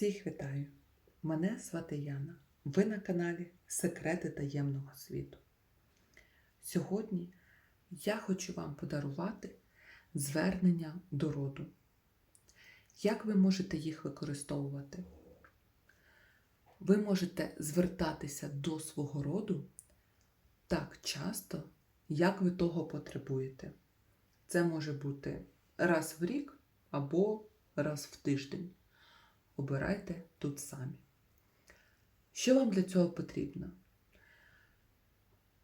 Всіх вітаю! Мене звати Яна. Ви на каналі Секрети таємного світу. Сьогодні я хочу вам подарувати звернення до роду. Як ви можете їх використовувати? Ви можете звертатися до свого роду так часто, як ви того потребуєте. Це може бути раз в рік або раз в тиждень. Обирайте тут самі. Що вам для цього потрібно?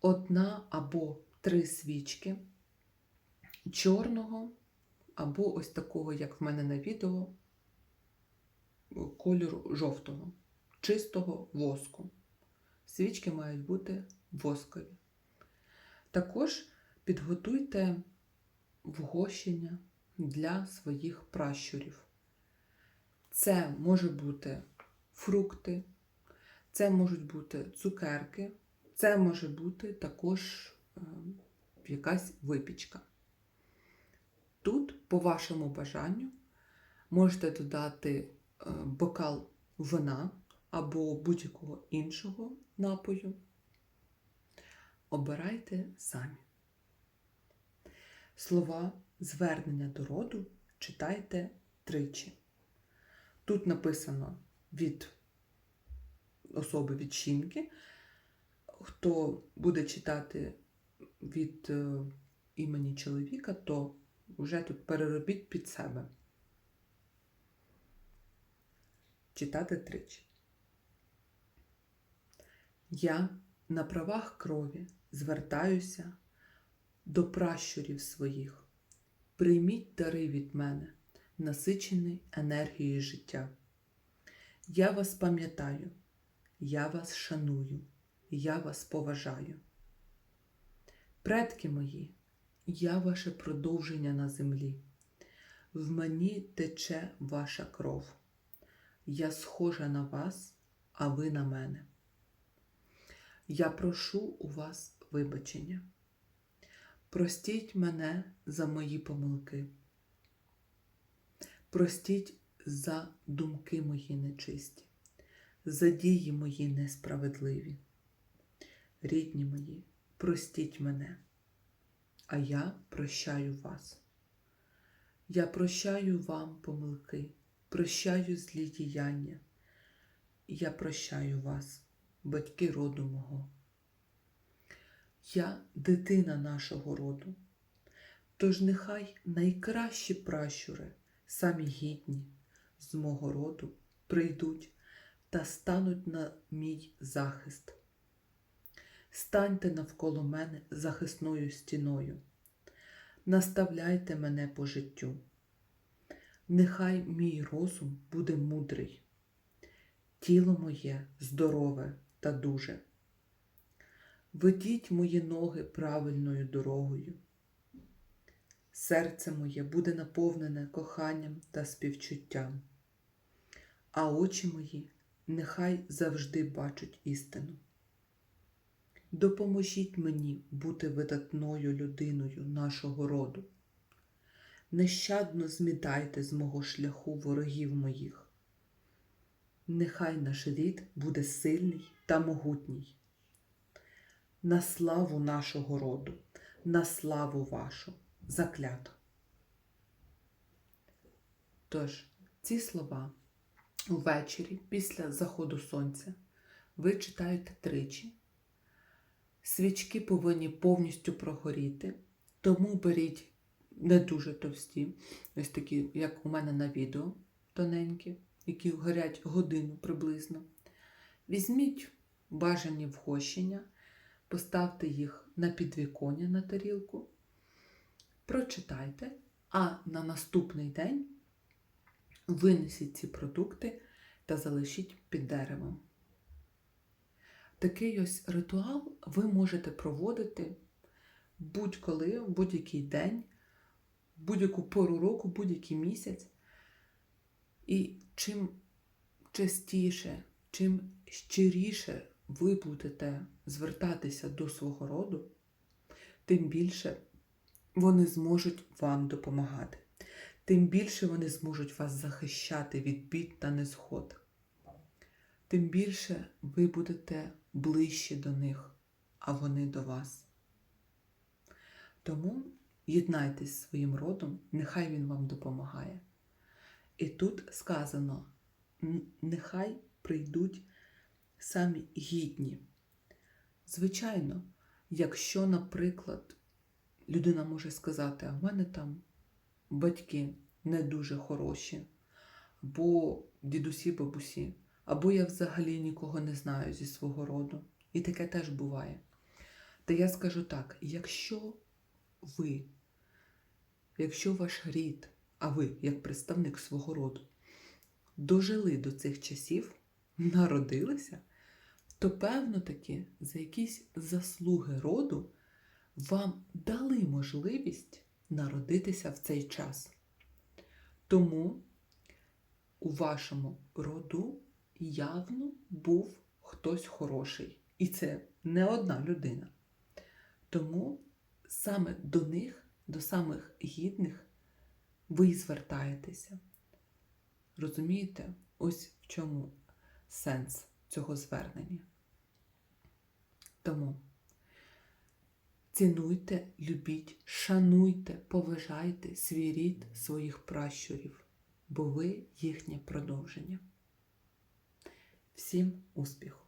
Одна або три свічки чорного, або ось такого, як в мене на відео, кольору жовтого, чистого воску. Свічки мають бути воскові. Також підготуйте вгощення для своїх пращурів. Це може бути фрукти, це можуть бути цукерки, це може бути також е, якась випічка. Тут, по вашому бажанню, можете додати е, бокал вина або будь-якого іншого напою. Обирайте самі. Слова звернення до роду читайте тричі. Тут написано від особи від жінки. Хто буде читати від е, імені чоловіка, то вже тут переробіть під себе. Читати тричі. Я на правах крові звертаюся до пращурів своїх. Прийміть дари від мене насичений енергією життя. Я вас пам'ятаю, я вас шаную, я вас поважаю. Предки мої, я ваше продовження на землі. В мені тече ваша кров. Я схожа на вас, а ви на мене. Я прошу у вас вибачення. Простіть мене за мої помилки. Простіть за думки мої нечисті, за дії мої несправедливі. Рідні мої, простіть мене, а я прощаю вас. Я прощаю вам помилки, прощаю злі діяння. Я прощаю вас, батьки роду мого. Я дитина нашого роду, тож нехай найкращі пращури самі гідні з мого роду прийдуть та стануть на мій захист. Станьте навколо мене захисною стіною, наставляйте мене по життю. Нехай мій розум буде мудрий, тіло моє здорове та дуже. Ведіть мої ноги правильною дорогою. Серце моє буде наповнене коханням та співчуттям, а очі мої нехай завжди бачать істину. Допоможіть мені бути видатною людиною нашого роду. Нещадно змітайте з мого шляху ворогів моїх. Нехай наш рід буде сильний та могутній. На славу нашого роду, на славу вашу заклято. Тож, ці слова ввечері після заходу сонця ви читаєте тричі. Свічки повинні повністю прогоріти, тому беріть не дуже товсті, ось такі, як у мене на відео, тоненькі, які горять годину приблизно. Візьміть бажані вгощення, поставте їх на підвіконня на тарілку прочитайте, а на наступний день винесіть ці продукти та залишіть під деревом. Такий ось ритуал ви можете проводити будь-коли, в будь-який день, будь-яку пору року, будь-який місяць. І чим частіше, чим щиріше ви будете звертатися до свого роду, тим більше вони зможуть вам допомагати. Тим більше вони зможуть вас захищати від бід та незгод. тим більше ви будете ближче до них, а вони до вас. Тому єднайтесь зі своїм родом, нехай він вам допомагає. І тут сказано: нехай прийдуть самі гідні. Звичайно, якщо, наприклад, людина може сказати, а в мене там батьки не дуже хороші, або дідусі, бабусі, або я взагалі нікого не знаю зі свого роду. І таке теж буває. Та я скажу так: якщо ви, якщо ваш рід, а ви, як представник свого роду, дожили до цих часів, народилися, то певно таки за якісь заслуги роду вам дали можливість народитися в цей час. Тому у вашому роду явно був хтось хороший. І це не одна людина. Тому саме до них, до самих гідних, ви звертаєтеся. Розумієте? Ось в чому сенс цього звернення. Тому цінуйте, любіть, шануйте, поважайте свій рід своїх пращурів, бо ви їхнє продовження. Всім успіху!